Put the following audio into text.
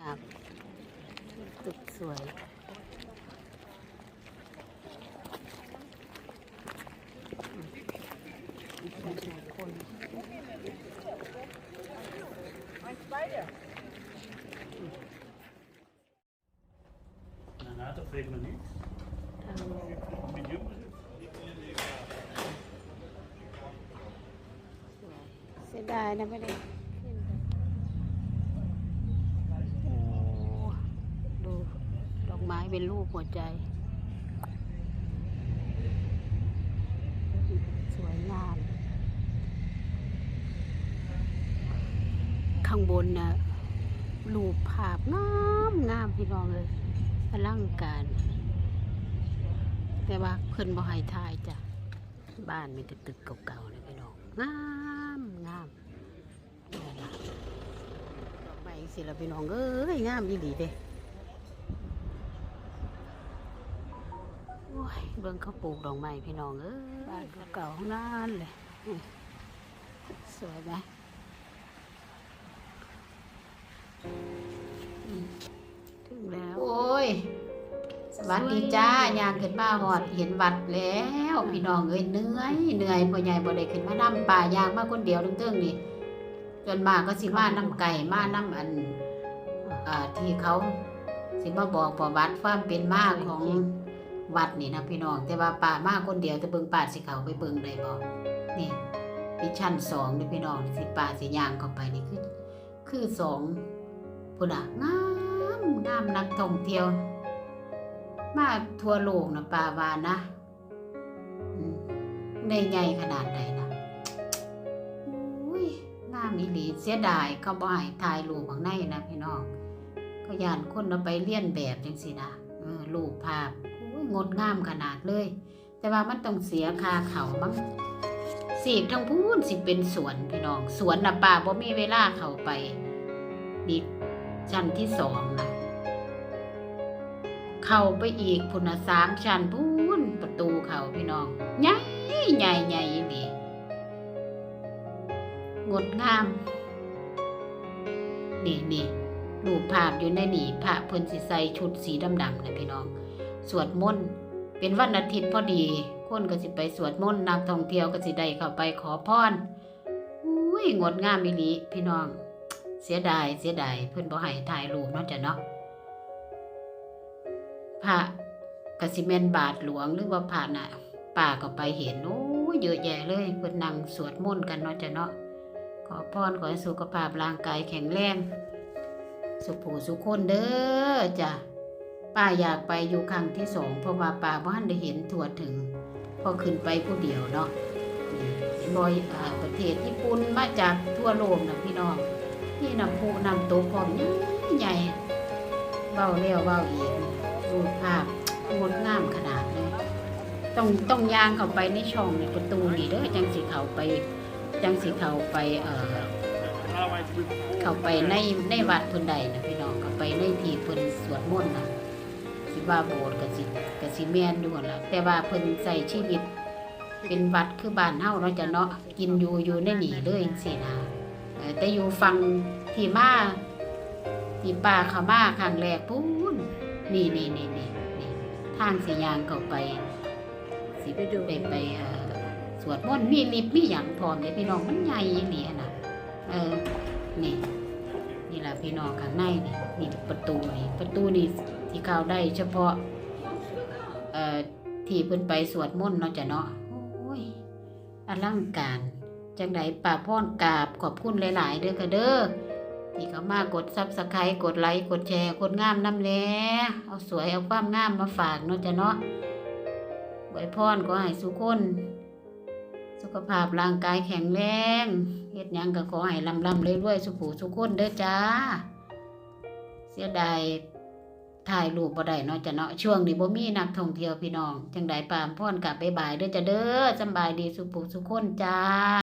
งามตึกสวยคน Daarna dat weet men niet. ทางลง Medium. เสียดายนะไม่ได้ขึ้นไปโอ้ดูดอกไม้ เป็นรูปหัวใจ สวยงาม ข้างบนนะรูปภาพงามงามพี่น้องเลยอลังการ แต่ว่าเพิ่นบ่ให้ทายจ้ะ บ้านมีแต่ตึกเก่าๆเลยพี่น้องงามงามนี่ล่ะดอกไม้สิละพี่น้องเอ้ยงามอีหลีเด้โอ้ ยเบิ่งเขาปลูกดอกไม้พี่น้องเอ้ยบ้านเก่าๆทั้งนั้นเลยสวยไหมถึงแล้ว โอ้ย สวัสดีจ้ายางขึ้นมาหอดเห็นวัดแล้ว พี่น้องเอ้ยเหนื่อยเหนื่อยพ่อใหญ่บ่ได้ขึ้นมานํป่ายางมาคนเดียวเรื่องๆนี่จนมาก็สิมานํไก่มานํอันอ่าที่เขาสิมาบอกประวัติความเป็นมาของ วัดนี่นะพี่น้อง แต่ว่าป่ามากคนเดียวแต่เบิ่งป่าสิเขาไปเบิ่งได้บ่นี่ดิชั้นสองนี่พี่น้องสิป่าสิย่างเข้าไปนี่คือ คือสองพุ่นน่ะงามงามนักท่องเที่ยว มาทั่วโลกนะปาวานะในใหญ่ขนาดไหนนะอุ้ยงามอีหลีเสียดายเขาบ่ให้ถ่ายรูปข้างในนะพี่น้องก็ยานคนเอาไปเลียนแบบจังสินะรูปภาพ งดงามขนาดเลย แต่ว่ามันต้องเสียค่าเขามั้งสีกทั้งพูนสิเป็นสวนพี่น้อง สวนน่ะป่าบ่มีเวลาเข้าไปนี่ชั้นที่สองนะเข้าไปอีกพุนสามชั้นพูนประตูเขาพี่น้องใหญ่ใหญ่ใหญ่ดีงดงามนี่นี่รูปภาพอยู่ในนี่พระเพิ่นสิใส่ชุดสีดำๆนะพี่น้อง สวดมนต์เป็นวันอาทิตย์พอดีคนก็สิไปสวดมนต์นักท่องเที่ยวก็สิได้เข้าไปขอพรอุ้ยงดงามอีหลีพี่น้อง เสียดายเสียดายเพิ่อนบ่ให้ถ่ายรูปเนาะจ้ะเนาะพระกสิเมนบาทหลวงหรือว่าพระน่ะป่าก็ไปเห็นโอ้ยเยอะแยะเลยเพิ่นนั่งสวดมนต์กันเนาะจ้ะเนาะขอพรขอให้สุขภาพร่างกายแข็งแรงสุขผู้สุขคนเด้อจ้ะ ป้าอยากไปอยู่ครั้งที่สองเพราะว่าป้าบ้านได้เห็นทั่วถึง พอขึ้นไปผู้เดียวเนาะนี่บอยอ่าประเทศญี่ปุ่นมาจากทั่วโลกนะพี่น้องนี่นำผู้นำโตวพร้อมใหญ่เบ้าเลี้ยวเบ้าอีกรูปภาพงดงามขนาดเลยต้องต้องย่างเข้าไปในช่องในประตูนี่เด้อจังสิเขาไปจังสิเขาไปเอ่อเข้าไปในในวัดพิ่นใดนะพี่น้องเข้าไปในที่พิ่นสวดมนต์นะ สิว่าโบสถ์ก็สิก็สิแม่นอยู่หั่นล่ะแต่ว่าเพิ่นใส่ชีวิต เป็นวัดคือบ้านเฮาเนาะจ้ะเนาะกินอยู่อยู่ในนี่เลยจังซี่นะเออแต่อยู่ฟังที่มาที่ป่าเขามาครั้งแรกปูนนี่นี่นี่นี่นี่ทางสิยางเข้าไป สิไปดูไปไปเอ่อสวดมนต์มีลิฟต์มีหยังพร้อมเด้พี่น้องมันใหญ่อีหลีอะนะเออนี่นี่แหละพี่น้องข้างในนี่นี่ประตูนี่ประตูนี่ ที่เขาได้เฉพาะที่เพิ่นไปสวดมนต์เนาะจ้ะเนาะโอ้ยอลังการจังไดป่าพ่อนกราบขอบคุณหลายๆเด้อค่ะเด้อที่เขามากดซับสไครต์กดไลค์กดแชร์กดงามน้ำแล้เอาสวยเอาความงามมาฝากเนาะจ้ะเนาะไว้พรก็ให้สุขคนสุขภาพร่างกายแข็งแรงเฮ็ดหยังก็ขอให้ลำลำเรวยๆสุขูสุขคนเด้อจ้า เสียดาย ถ่ายรูปบ่ได้เนาะจะเนาะช่วงนี้บ่มีนักท่องเที่ยวพี่น้อง จังไดปามพ่อนกลับบ๊ายบายเด้อจ้ะเด้อสำบายดีสุขุสุขคนจ้า